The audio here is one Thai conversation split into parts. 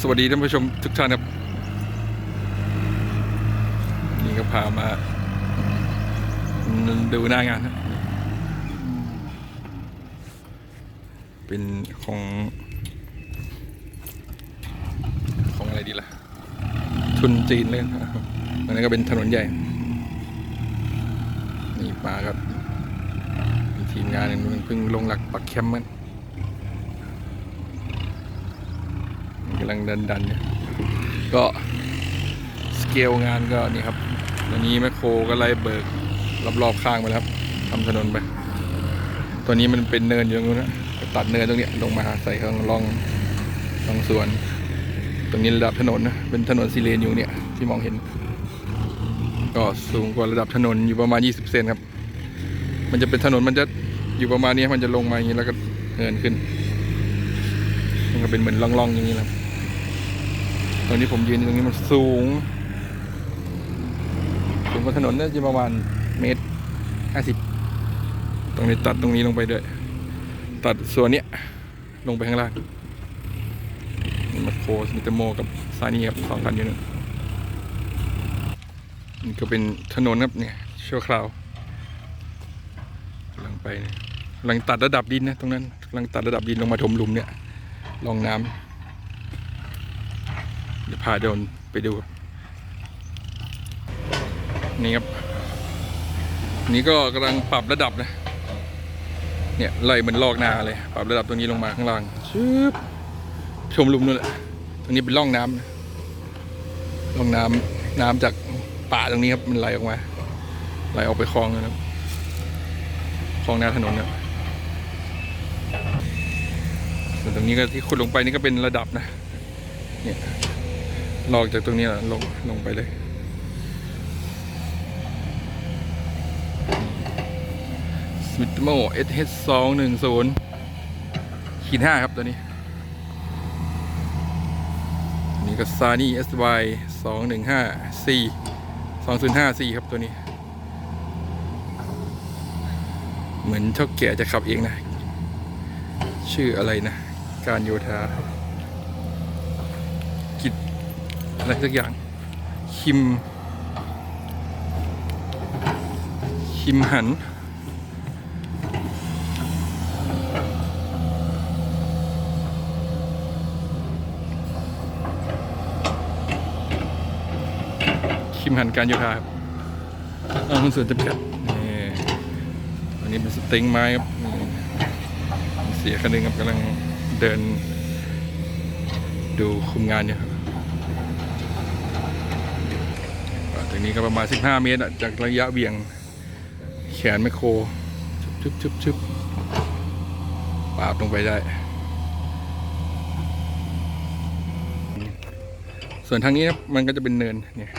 สวัสดีท่านผู้ชมทุกท่านครับ นี่ก็พามา ดูหน้างานนะเป็นของ ของอะไรดีล่ะ ทุนจีนเลยครับอันนั้นก็เป็นถนนใหญ่ นี่มาครับ ทีมงานนึ่งเพิ่งลงหลักปักแคมป์มัน กำลังดันดันๆเนี่ยก็สเกลงานก็นี่ครับตอนนี้แมคโครก็ไล่เบิกรอบๆข้างไปแล้วครับทำถนนไปตัวนี้มันเป็นเนินอยู่ตรงนู้นนะตัดเนินตรงเนี้ยลงมาใส่ข้างล่องลองสวน ตรงนี้ระดับถนนนะเป็นถนนซีเลนอยู่เนี่ยที่มองเห็น ก็สูงกว่าระดับถนนอยู่ประมาณ 20 เซนครับ มันจะเป็นถนนมันจะอยู่ประมาณนี้มันจะลงมาอย่างนี้แล้วก็เนินขึ้น มันก็เป็นเหมือนล่องๆอย่างนี้นะครับ ตอนนี้ผมยืนตรงนี้มันสูง สูงกว่าถนนน่าจะประมาณเมตรห้าสิบตรงนี้ตัดตรงนี้ลงไปด้วย ตัดส่วนเนี้ยลงไปข้างล่างนี่มาโคสมิเตโมกับซานีครับสองคันอยู่นึงนี่ก็เป็นถนนครับเนี่ยชั่วคราวกำลังไปเนี่ยกำลังตัดระดับดินนะตรงนั้นกำลังตัดระดับดินลงมาถมหลุมเนี่ยลองน้ำ เดี๋ยวพาโดนไปดู นี่ครับ นี่ก็กำลังปรับระดับนะเนี่ยไล่เหมือนลอกนาเลย ปรับระดับตรงนี้ลงมาข้างล่างชึบชมลุมนู่นแหละตรงนี้เป็นร่องน้ำนะร่องน้ำน้ำจากป่าตรงนี้ครับมันไหลออกมาไหลออกไปคลองนะครับคลองหน้าถนนนะส่วนตรงนี้ก็ที่ขุดลงไปนี่ก็เป็นระดับนะเนี่ย ลอกจากตรงนี้แหละลงลงไปเลยสมิธโม SH สเอสองหนึ่งศูนย์ขีดห้าครับตัวนี้ นี่ก็ซานี่ SY สบายสองหนึ่งห้า C สองศูนย์ห้า C ครับตัวนี้ เหมือนเท่าแก่จะขับเองนะ ชื่ออะไรนะ การโยธากิจ อะไรสักอย่าง คิม คิมหัน คิมหันการโยธาครับเอาคุณส่วนจำกัดนี่อันนี้เป็นสเต็งไม้ครับนี่เสียคันหนึงครับกำลังเดิน ดูคุมงานอยู่ครับอ่าตรง นี้ก็ประมาณ 15 เมตรจากระยะเบี่ยงแขนแมคโครชึบชึบชึบปาบลงไปได้ ส่วนทางนี้นะมันก็จะเป็นเนินเนี่ย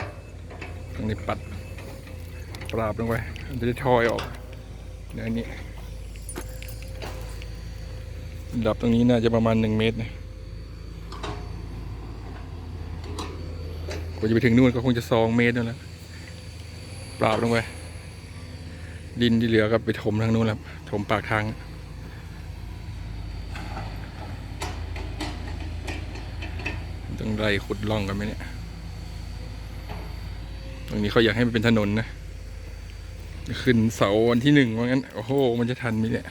ตรงนี้ปัดปราบลงไปมันจะได้ทอยออกเนินนี้ระดับตรงนี้น่าจะประมาณหนึ่งเมตรนะกว่าจะไปถึงนู่นก็คงจะสองเมตรนั่นแหละ ปราบลงไป ดินที่เหลือก็ไปถมทางนู้นแล้วถมปากทาง ต้องไล่ขุดล่องกันไหมเนี่ย ตรงนี้เขาอยากให้มันเป็นถนนนะ ขึ้นเสาวันที่หนึ่งว่างั้น โอ้โห มันจะทันไหมเนี่ย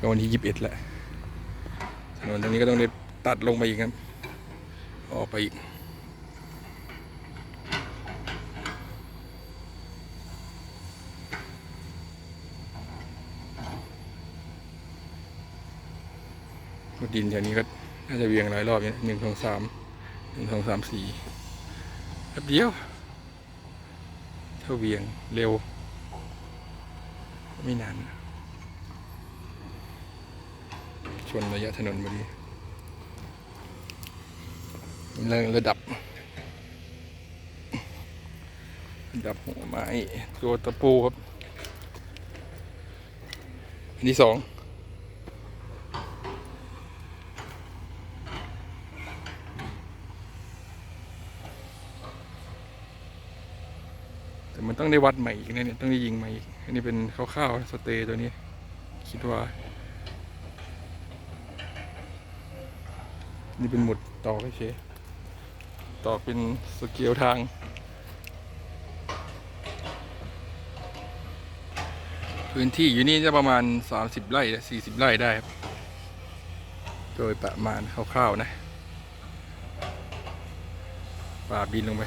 ก็วันที่ยี่สิบเอ็ดแหละถนนตรงนี้ก็ต้องได้ ตัดลงไปอีกครับ ออกไปอีก ดินแถวนี้ก็น่าจะเวียงหลายรอบเนี่ยหนึ่งสองสามหนึ่งสองสามสี่แป๊บเดียวถ้าเวียงเร็ว ไม่นานชนระยะถนนพอดี เรื่องระดับ ระดับหัวไม้ตัวตะปูครับ อันที่สองแต่มันต้องได้วัดใหม่อีกนะเนี่ยต้องได้ยิงใหม่อีก อันนี้เป็นคร่าวๆสเตย์ตัวนี้ คิดว่า นี่เป็นหมุดต่อเฉย ต่อเป็นสเกลทาง พื้นที่อยู่นี่จะประมาณ 30 ไร่40 ไร่ได้ครับโดยประมาณคร่าวๆนะป่าบินลงไป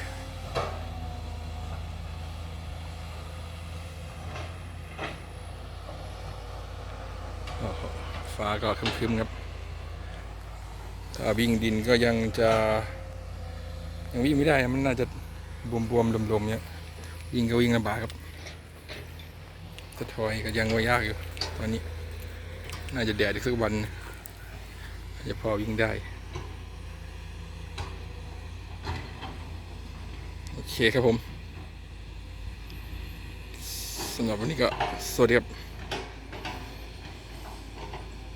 โอ้โหฟ้าก็คึมๆครับ ถ้าวิ่งดินก็ยังจะ ยังวิ่งไม่ได้มันน่าจะบวมๆลมๆเนี่ยวิ่งก็วิ่งลำบากครับจะถอยก็ยังว่ายากอยู่ ตอนนี้ น่าจะแดดอีกสักวันจจะพอวิ่งได้ โอเคครับผมสำหรับวันนี้ก็สวัสดีครับ